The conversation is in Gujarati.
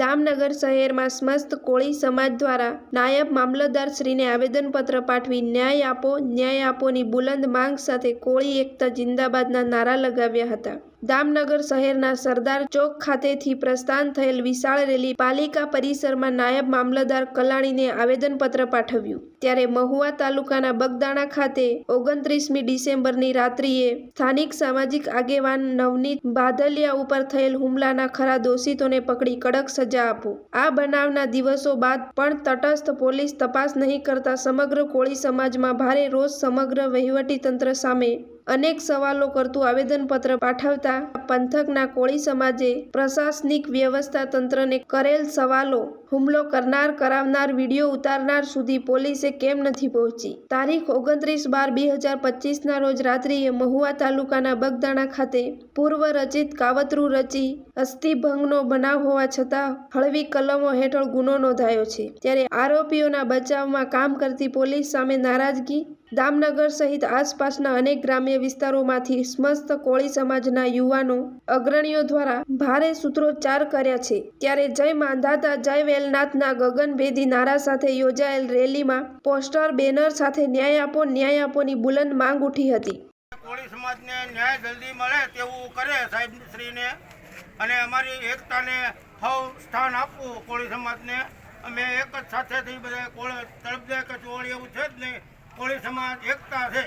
દામનગર શહેરમાં સમસ્ત કોળી સમાજ દ્વારા નાયબ મામલતદાર શ્રીને આવેદનપત્ર પાઠવી ન્યાય આપો, ન્યાય આપોની બુલંદ માંગ સાથે કોળી એકતા જિંદાબાદના નારા લગાવ્યા હતા. દામનગર શહેરના સરદાર ચોક ખાતેથી પ્રસ્થાન થયેલ વિશાળ રેલી પાલિકા પરિસરમાં નાયબ મામલતદાર કલાણીને આવેદનપત્ર પાઠવ્યું. ત્યારે મહુવા તાલુકાના બગદાણા ખાતે ઓગણત્રીસમી ડિસેમ્બરની રાત્રિએ સ્થાનિક સામાજિક આગેવાન નવનીત બાદલિયા ઉપર થયેલ હુમલાના ખરા દોષિતોને પકડી કડક સજા આપો. આ બનાવના દિવસો બાદ પણ તટસ્થ પોલીસ તપાસ નહીં કરતા સમગ્ર કોળી સમાજમાં ભારે રોષ સમગ્ર વહીવટીતંત્ર સામે અનેક સવાલો કરતું આવેદનપત્ર પાઠવતા પંથકના કોળી સમાજે પ્રશાસનિક વ્યવસ્થા તંત્રને કરેલ સવાલો, હુમલો કરનાર કરાવનાર વીડિયો ઉતારનાર સુધી પોલીસે કેમ નથી પહોંચી? તારીખ ઓગણત્રીસ બાર બે હજાર પચીસના રોજ રાત્રિએ મહુવા તાલુકાના બગદાણા ખાતે પૂર્વ રચિત કાવતરું રચી અસ્થિભંગનો બનાવ હોવા છતાં હળવી કલમો હેઠળ ગુનો નોંધાયો છે. ત્યારે આરોપીઓના બચાવમાં કામ કરતી પોલીસ સામે નારાજગી દામનગર સહિત આસપાસના અનેક ગ્રામ્ય વિસ્તારોમાંથી સમસ્ત કોળી સમાજના યુવાનો અગ્રણીઓ દ્વારા ભારે સૂત્રોચ્ચાર કર્યા છે. ત્યારે જય માંધાતા જય વેલનાથના ગગનભેદી નારા સાથે યોજાયેલ રેલીમાં પોસ્ટર, બેનર સાથે ન્યાય આપો, ન્યાય આપોની બુલંદ માંગ ઉઠી હતી. કોળી સમાજને ન્યાય જલ્દી મળે તેવું કરે સાહેબ શ્રીને અને અમારી એકતાને સૌ સ્થાન આપવું કોળી સમાજને. અમે એક જ સાથેથી બધા કોળી તળપદે કે ચોળી એવું છે જ નહીં. કોળી સમાજ એકતા છે.